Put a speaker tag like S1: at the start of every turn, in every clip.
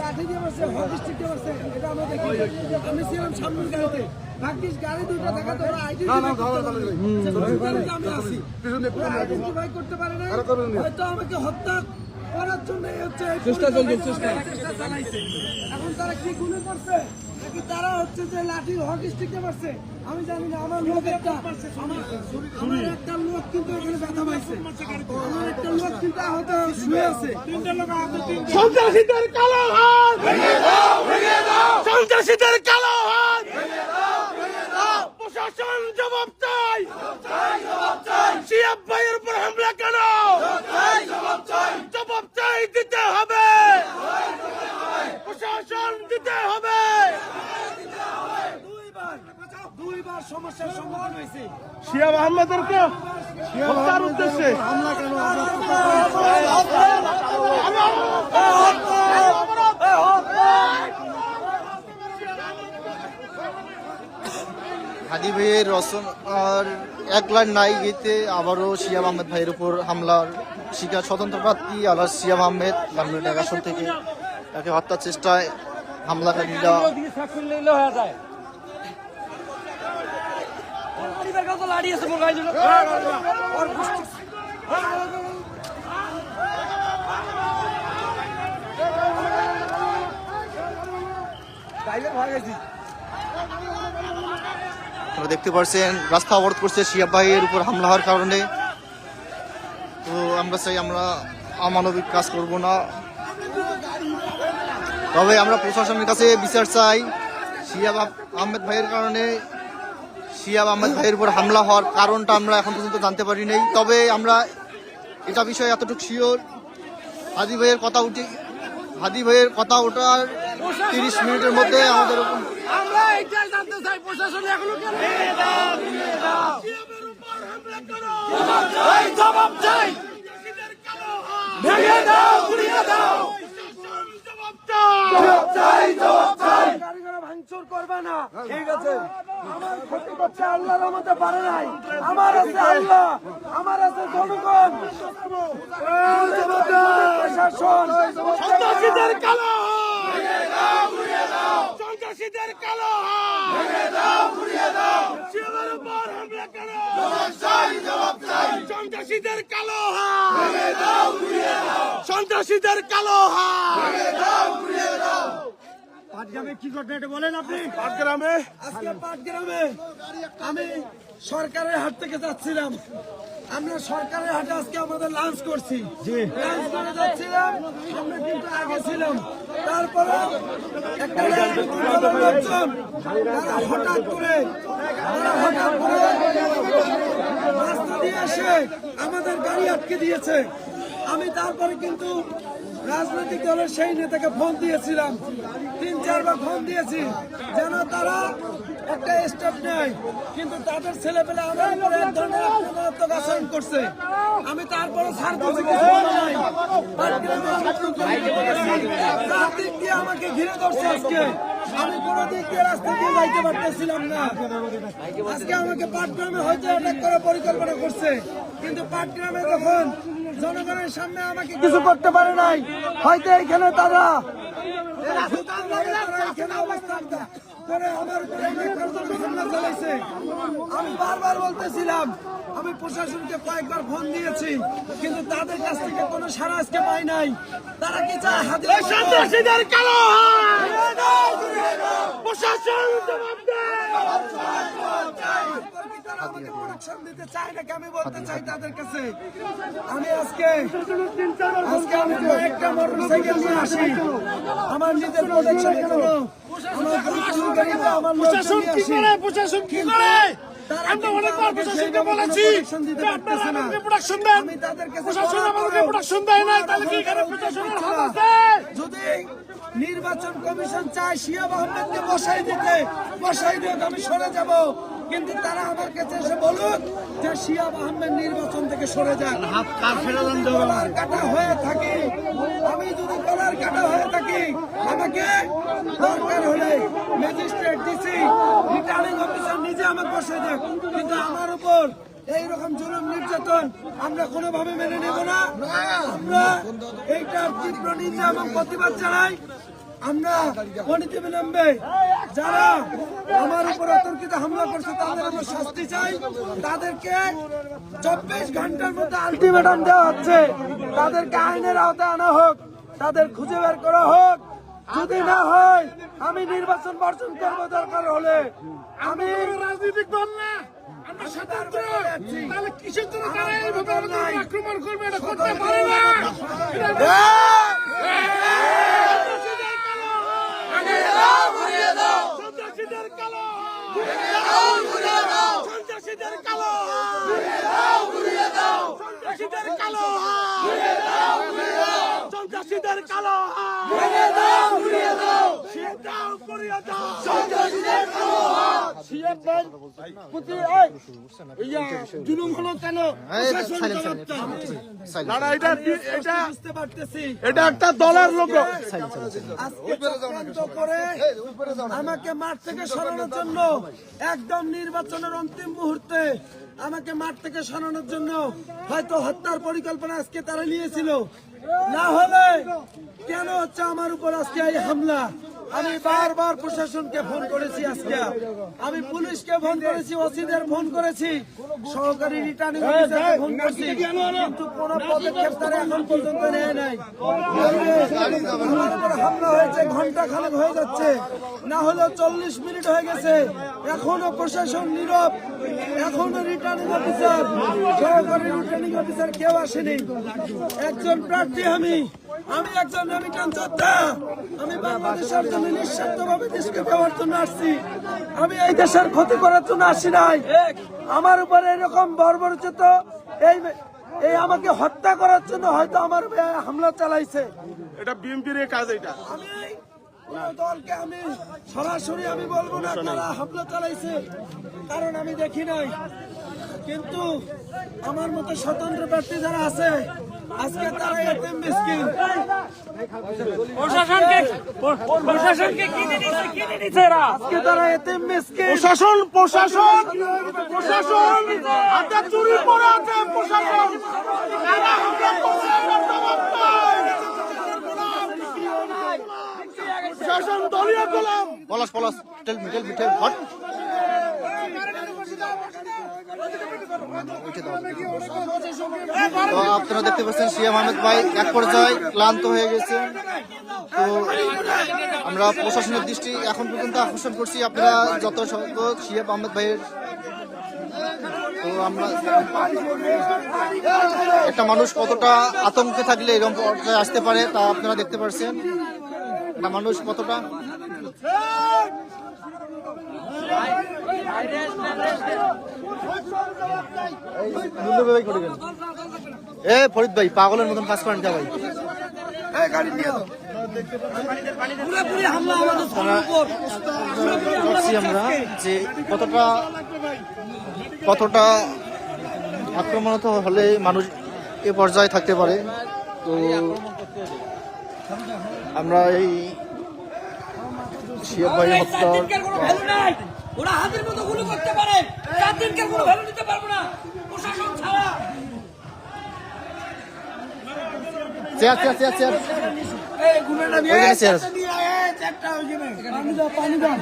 S1: লাঠি দিয়ে বসে হকি স্টিক দিয়ে বসে এটা আমরা দেখি। আমি ছিলাম সামনের গাড়িতে। ভাগ্যিস গাড়ি দুটো থাকা তো ওরা আমি আইডেন্টিফাই করতে পারে না। হয়তো আমাকে হত্যা করার জন্য হচ্ছে চেষ্টা চলছে চেষ্টা। এখন তারা কি গুলি করছে? নাকি তারা হচ্ছে যে লাঠি হকি স্টিকে মারছে? আমি জানি না আমার লোক একটা আমার- একটা লোক কিন্তু এখানে ব্যথা পাইছে। আমার একটা লোক কিন্তু আহত শুয়ে আছে।
S2: সন্ত্রাসীদের কালো হাত! সন্ত্রাসীদের কালো হাত! প্রশাসন জবাব চাই। সিয়াব ভাইয়ের উপর হামলা কেন জবাব চাই দিতে হবে প্রশাসন দিতে হবে
S1: দুইবার দুইবার সমস্যার সম্মুখীন হয়েছে
S2: শিয়াব আহমেদেরকে হত্যার উদ্দেশ্যে।
S3: হাদি ভাইয়ের রসন আর এক লাইন নাই গেতে আবারও শিয়াব আহমেদ ভাইয়ের উপর হামলার শিকার স্বতন্ত্র প্রার্থী আল্লাহ শিয়াব আহমেদ লালমিন থেকে তাকে হত্যার চেষ্টায় হামলাকারীরা দেখতে পাচ্ছেন রাস্তা অবরোধ করছে শিয়াব ভাইয়ের উপর হামলা হওয়ার কারণে। তো আমরা চাই আমরা অমানবিক কাজ করব না। তবে আমরা প্রশাসনের কাছে বিচার চাই। শিয়াব আহ- আহমেদ ভাইয়ের কারণে শিয়াব আহমেদ ভাইয়ের উপর হামলা হওয়ার কারণটা আমরা এখন পর্যন্ত জানতে পারি নাই। তবে আমরা এটা বিষয়ে এতটুকু শিওর হাদি ভাইয়ের কথা উঠে হাদি ভাইয়ের কথা ওঠার তিরিশ মিনিটের মধ্যে আমাদের উপর-
S2: আমরা এটাই জানতে চাই প্রশাসন এখনও কেন জবাব চাই জবাব চাই।
S1: ভাঙচুর করবে না। ঠিক আছে। আমার ক্ষতি করছে আল্লাহর মধ্যে পারে নাই। আমার আছে আল্লাহ আমার আছে জনগণ। প্রশাসন
S2: সন্ত্রাসীদের কালো সন্ত্রাসীদের কালো সন্ত্রাসীদের কালো সন্ত্রাসীদের কালো
S1: পাটগ্রামে কি ঘটনা এটা বলেন আপনি?
S2: গ্রামে
S1: আজকে পাটগ্রামে আমি সরকারের হাট থেকে যাচ্ছিলাম। আমরা সরকারের হাটে আজকে আমাদের লাঞ্চ করছি। লাঞ্চ করে যাচ্ছিলাম আমরা কিন্তু আগে ছিলাম। তারপরে একটা লোকজন তারা হঠাৎ করে তারা হঠাৎ করে রাস্তা দিয়ে এসে আমাদের গাড়ি আটকে দিয়েছে। আমি তারপরে কিন্তু রাজনৈতিক দলের সেই নেতাকে ফোন দিয়েছিলাম। তিন, চারবার ফোন দিয়েছি যেন তারা একটা স্টেপ নেয়। কিন্তু তাদের ছেলেপেলে আমার এক ধরনের আক্রমণাত্মক আচরণ করছে। আমি তারপরে দিয়ে আমাকে ঘিরে ধরছে আজকে। আমি কোনো দিক দিয়ে রাস্তা দিয়ে যাইতে পারতেছিলাম না। আজকে আমাকে পাটগ্রামে হয়তো অ্যাটাক করার পরিকল্পনা করছে। কিন্তু পাটগ্রামে যখন জনগণের সামনে আমাকে কিছু করতে পারে নাই। হয়তো এখানে তারা আমি বারবার বলতেছিলাম আমি প্রশাসনকে কয়েকবার ফোন দিয়েছি কিন্তু তাদের কাছ থেকে কোনো সারা আজকে পাই নাই। তারা কি চায় হাতে
S2: প্রশাসন জবাব দেয়
S1: তারা আমাকে দিতে চায় নাকি আমি বলতে চাই তাদের কাছে আমি আজকে আজকে আমি মোটরসাইকেল নিয়ে আসি আমার নিজের প্রোটেকশনের জন্য আমার
S2: প্রশাসন কি করে? প্রশাসন কি করে?
S1: তারা
S2: আমরা অনেকবার প্রশাসনকে বলেছি। আপনারা। আমাদেরকে দেন। প্রশাসন আমাদেরকে দেয় না তাহলে কি এখানে প্রশাসনের হাত
S1: নির্বাচন কমিশন চায় শিয়া আহমেদকে বসাই দিতে। বসাই দিয়ে আমি সরে যাব। কিন্তু তারা আমার কাছে এসে বলুক যে শিয়া আহমেদ নির্বাচন থেকে সরে যান কলার কাটা হয়ে থাকি। আমি যদি কলার কাটা হয়ে থাকি আমাকে দরকার হলে ম্যাজিস্ট্রেট ডিসি রিটার্নিং অফিসার নিজে আমাকে বসে দেখ কিন্তু আমার উপর এইরকম জুলুম নির্যাতন আমরা কোনোভাবে মেনে নেব না। আমরা এইটার তীব্র নিন্দা এবং প্রতিবাদ জানাই। আমরা অনীতি বিলম্বে যারা আমার উপর অতর্কিত হামলা করছে তাদের আমরা শাস্তি চাই। তাদেরকে চব্বিশ ঘণ্টার মধ্যে আলটিমেটাম দেওয়া হচ্ছে। তাদেরকে আইনের আওতায় আনা হোক তাদের খুঁজে বের করা হোক। যদি না হয় আমি নির্বাচন বর্জন করব দরকার হলে। আমি
S2: রাজনৈতিক দল না তাহলে কিসের জন্য তারা এইভাবে আক্রমণ করবে? এটা করতে পারে না সন্ত্রাসীদের কালো সন্ত্রাসীদের কালো সন্ত্রাসীদের কালো কালো সে দাও করিয়া দাও। সন্ত্রাসীদের সিএম ভাই প্রতি ইয়া, জুলুম হলো কেন
S3: এই,
S2: প্রশাসন
S3: silent,
S2: জবাব
S3: silent,
S2: চায়।
S3: silent.
S2: না, না, এটা এটা
S1: বুঝতে পারতেছি।
S2: এটা একটা দলের লোক
S1: আজকে চক্রান্ত করে আমাকে মাঠ থেকে সরানোর জন্য একদম নির্বাচনের অন্তিম মুহূর্তে আমাকে মাঠ থেকে সরানোর জন্য হয়তো হত্যার পরিকল্পনা আজকে তারা নিয়েছিল। না হলে কেন হচ্ছে আমার উপর আজকে এই হামলা? আমি বারবার প্রশাসনকে ফোন করেছি আজকে। আমি পুলিশকে ফোন করেছি ওসিদের ফোন করেছি। সহকারী রিটার্নিং অফিসারকে ফোন করেছি। কিন্তু কোনো পদক্ষেপ তারা এখন পর্যন্ত নেয় নাই। আমার উপর হামলা হয়েছে ঘণ্টা খানেক হয়ে যাচ্ছে। না হলেও চল্লিশ মিনিট হয়ে গেছে। এখনও প্রশাসন নীরব। এখনও রিটার্নিং অফিসার সহকারী রিটার্নিং অফিসার কেউ আসেনি। একজন প্রার্থী আমি। আমি একজন রেমিটান যোদ্ধা। আমি বাংলাদেশের জন্য নিঃস্বার্থভাবে দেশকে দেওয়ার জন্য আসছি। আমি এই দেশের ক্ষতি করার জন্য আসি নাই। আমার উপরে এরকম বর্বরচিত এই এই আমাকে হত্যা করার জন্য হয়তো আমার হামলা চালাইছে।
S2: এটা বিএনপির কাজ এটা।
S1: আমি দলকে আমি সরাসরি আমি বলব না তারা হামলা চালাইছে কারণ আমি দেখি নাই। কিন্তু আমার মতো স্বতন্ত্র প্রার্থী যারা আছে আজকে তারা এতিম মিসকিন।
S4: প্রশাসনকে প্রশাসনকে কিনে নিচ্ছে কিনে নিচ্ছে এরা।
S1: আজকে তারা এতিম মিসকিন।
S2: প্রশাসন প্রশাসন প্রশাসন। হাতে চুরি পড়ে আছে প্রশাসন। তারা চাই। প্রশাসন দলীয় Golam
S3: Palash Palash tell me tell me tell hot তো আপনারা দেখতে পাচ্ছেন শিয়াম আহমেদ ভাই এক পর্যায়ে ক্লান্ত হয়ে গেছে। তো আমরা প্রশাসনের দৃষ্টি এখন পর্যন্ত আকর্ষণ করছি। আপনারা যত সংখ্যক শিয়াব আহমেদ ভাইয়ের, তো আমরা একটা মানুষ কতটা আতঙ্কে থাকলে এরকম পর্যায়ে আসতে পারে তা আপনারা দেখতে পাচ্ছেন। একটা মানুষ কতটা ভাই করে গেল এ ফরিদ ভাই পাগলের মতন কাজ করেন ভাই। আমরা যে কতটা কতটা আক্রমণত হলে মানুষ এ পর্যায়ে থাকতে পারে। তো আমরা এই শিয়াব ভাই হত্যা
S4: ওরা হাতের মতো গুলো করতে পারে। চার কোনো ভ্যালু দিতে পারব না। প্রশাসন ছাড়া।
S3: চেয়ার চেয়ার চেয়ার চেয়ার
S1: এই গুণাটা নিয়ে
S3: চেয়ার
S1: চারটা নিয়ে আয়, এই চারটা ওইখানে। পানি দাও, পানি দাও।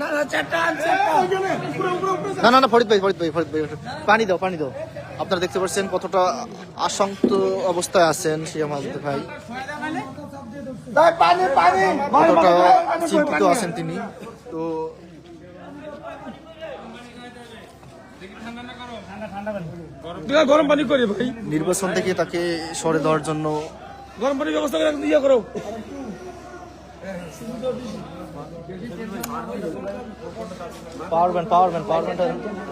S1: না, না, চারটা আন, চারটা।
S3: না না না ফরিদ ভাই ফরিদ ভাই ফরিদ ভাই পানি দাও পানি দাও। আপনারা দেখতে পাচ্ছেন কতটা আশঙ্ক অবস্থায় আছেন শিয়াম ভাই।
S1: পানি।
S3: কতটা চিন্তিত আছেন তিনি তো
S1: গরম পানি করি ভাই।
S3: নির্বাচন থেকে তাকে সরে দেওয়ার জন্য
S1: গরম পানি ব্যবস্থা করে ইয়ে করো।
S3: Power band power band power band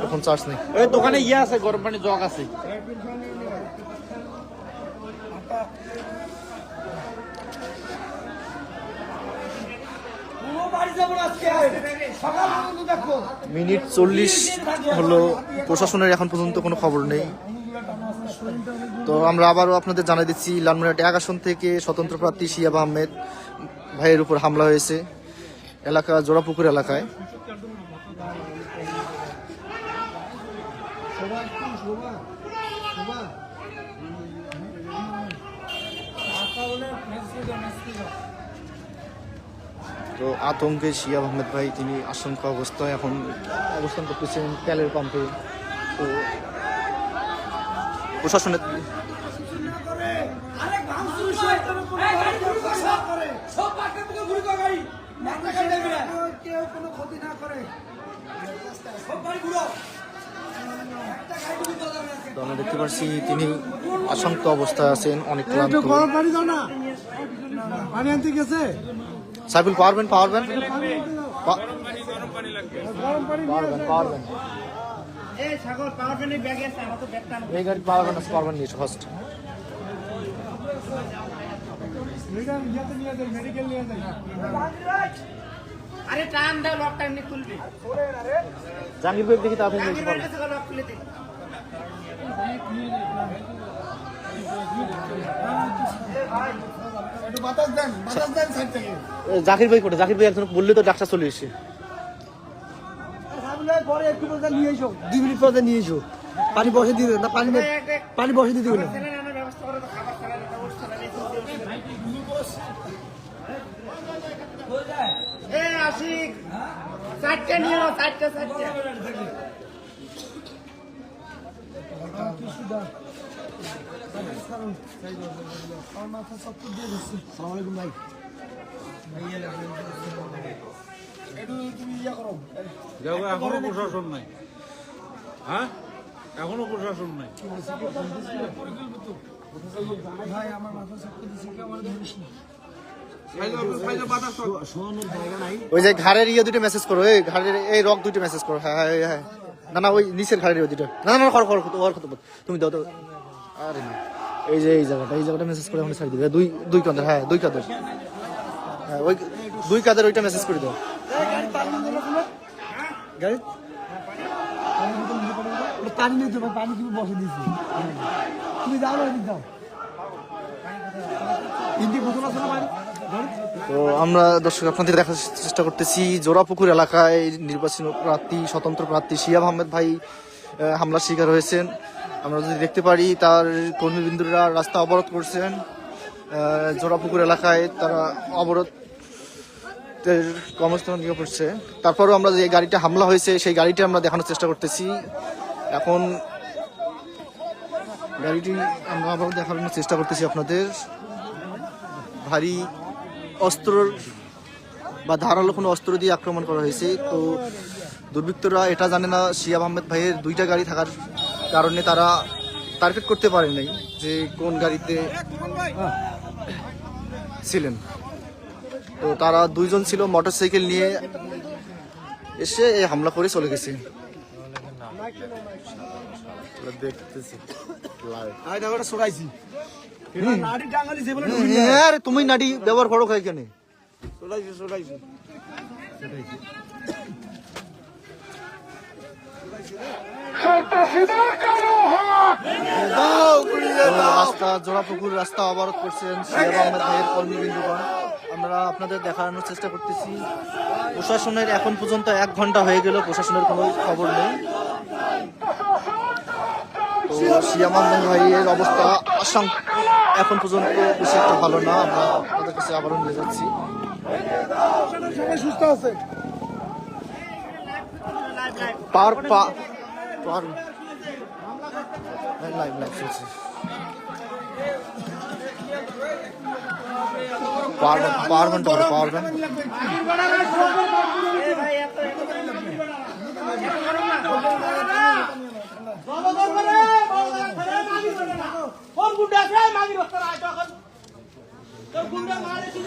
S3: এখন চার্জ নেই।
S5: ওই দোকানে ইয়ে আছে গরম পানি জগ আছে
S1: পুরো বাড়ি যাব না আজকে সকাল পর্যন্ত দেখো
S3: মিনিট চল্লিশ হলো, প্রশাসনের এখন পর্যন্ত কোনো খবর নেই। তো আমরা আবারও আপনাদের জানাই দিচ্ছি, লালমনিরহাট এক আসন থেকে স্বতন্ত্র প্রার্থী শিয়াব আহমেদ ভাইয়ের উপর হামলা হয়েছে এলাকা, জোড়াপুকুর এলাকায়। তো আতঙ্কে শিয়াব আহমেদ ভাই, তিনি আশঙ্কা অবস্থায় এখন অবস্থান করতেছেন তেলের পাম্পে। তো প্রশাসনের। তো আমরা দেখতে পাচ্ছি তিনি আশঙ্ক অবস্থায় আছেন, অনেক
S1: গেছে।
S3: সাইফুল পারবেন পারবেন পা- পারবেন পারবেন এই গাড়ি পারবেন না পারবেন নিয়ে ফার্স্ট
S2: আরে টান দাও লকটা এমনি খুলবি
S3: জাহাঙ্গীর দেখি তাড়াতাড়ি জাকির ভাই কোটা জাকির ভাই একজন বললে তো ডাক্তার চলে এসে।
S1: পরে একটু নিয়ে এসো। দুই মিনিট পরে নিয়ে এসো। পানি বসে দিয়ে না পানি পানি বসে দিয়ে দেবে না।
S2: চারটে নিয়ে নাও চারটে চারটে
S1: আমার মাথা চক্কর দিয়ে দিচ্ছে সালাম আলাইকুম ভাই একটু তুমি ইয়া করো
S5: দেখো এখনও প্রশাসন নাই। হ্যাঁ? এখনও প্রশাসন নাই।
S1: ভাই আমার মাথা চক্কর দিচ্ছে কি আমার ধরিস না। শোয়ানোর জায়গা নাই
S3: ওই যে ঘাড়ের ইয়ে দুটো মেসেজ করো এই ঘাড়ের এই রক দুটো মেসেজ করো। হ্যাঁ হ্যাঁ হ্যাঁ না না ওই নিচের ঘাড়ের ওই দুটো। না না না, করো করো ওর কত তুমি দাও তো আরে না। এই যে এই জায়গাটা এই জায়গাটা মেসেজ করে আমাকে ছাড়ি দিবে। দুই দুই কাঁধের হ্যাঁ দুই কাঁধের। হ্যাঁ ওই দুই কাঁধের ওইটা মেসেজ করে দাও।
S1: গাড়ি? পানি যাব পানি বসে দিয়েছি। তুমি যাও না বাড়ি
S3: তো আমরা দর্শক আপনাদের দেখার চেষ্টা করতেছি জোড়াপুকুর এলাকায় নির্বাচন প্রার্থী স্বতন্ত্র প্রার্থী শিয়াব আহমেদ ভাই হামলার শিকার হয়েছেন। আমরা যদি দেখতে পারি তার কর্মীবৃন্দরা রাস্তা অবরোধ করছেন জোড়াপুকুর এলাকায় তারা অবরোধ কর্মস্থান নিয়ে পড়ছে। তারপরেও আমরা যে গাড়িটা হামলা হয়েছে, সেই গাড়িটি আমরা দেখানোর চেষ্টা করতেছি। এখন গাড়িটি আমরা আবার দেখানোর চেষ্টা করতেছি আপনাদের। ভারী অস্ত্র বা ধারালো কোনো অস্ত্র দিয়ে আক্রমণ করা হয়েছে। তো দুর্বৃত্তরা এটা জানে না, শিয়াব আহমেদ ভাইয়ের দুইটা গাড়ি থাকার কারণে তারা টার্গেট করতে পারে নাই যে কোন গাড়িতে ছিলেন। তো তারা দুইজন ছিল মোটরসাইকেল নিয়ে এসে এই হামলা করে চলে গেছে। হ্যাঁ তুমি নাটি ব্যবহার করো এখানে রাস্তা, জোড়াপুকুর, রাস্তা অবরোধ করছেন আমরা আপনাদের দেখানোর চেষ্টা করতেছি। প্রশাসনের এখন পর্যন্ত এক ঘণ্টা হয়ে গেল, প্রশাসনের কোনো খবর নেই। তো শিয়াব ভাইয়ের অবস্থা এখন পর্যন্ত বেশি একটা ভালো না, আমরা আপনাদের কাছে আবারও নিয়ে যাচ্ছি। পার পা পার লাইভ লাইভ চলছে পারবেন পারবেন তো পারবেন
S2: গুন্ডা আছে মাগি রক্ত রায় তখন তোর গুন্ডা মারে ছিল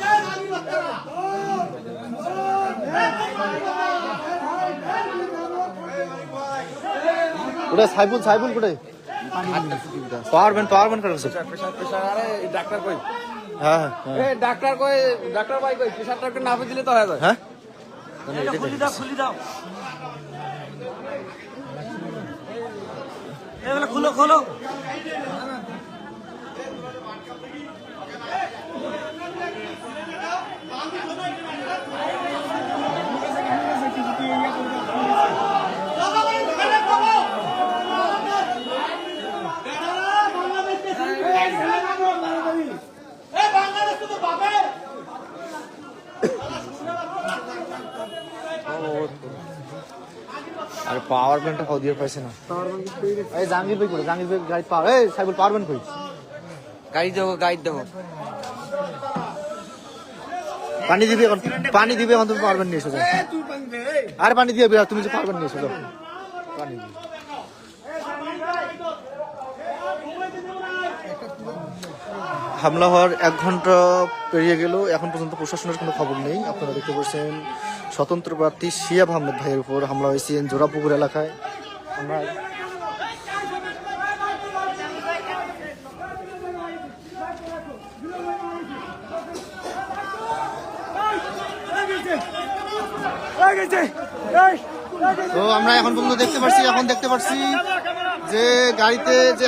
S3: ওটা সাইবুল সাইবুল কোটে পারবেন পারবেন কার কাছে
S5: ডাক্তার কই
S3: হ্যাঁ
S5: এ ডাক্তার কই ডাক্তার ভাই কই প্রেশার টাক্তার না দিলে তো হয়ে।
S3: হ্যাঁ?
S4: খুলি দাও খুলি দাও এগুলো খুলো, খোলো।
S3: পাওয়ার ব্যাংকটা খাওয়া দিয়ে পাইছে না? এই জাঙ্গির ভাই করে জাঙ্গির ভাই গাড়ি পাওয়ার এই সাইবুল পাওয়ার ব্যাংক কই?
S6: গাড়ি দেবো গাড়ি দেবো।
S3: পানি দিবি এখন পানি দিবি এখন তুমি পাওয়ার ব্যাংক নিয়ে এসো। আর পানি দিয়ে তুমি যে পাওয়ার ব্যাংক নিয়ে এসো পানি দিবে হামলা হওয়ার এক ঘণ্টা পেরিয়ে গেল। এখন পর্যন্ত প্রশাসনের কোনো খবর নেই। আপনারা দেখতে পাচ্ছেন, স্বতন্ত্র প্রার্থী শিয়াব আহমেদ ভাইয়ের উপর হামলা হয়েছে জোড়াপুকুর এলাকায়। আমরা তো আমরা এখন পর্যন্ত দেখতে পাচ্ছি এখন দেখতে পাচ্ছি যে গাড়িতে যে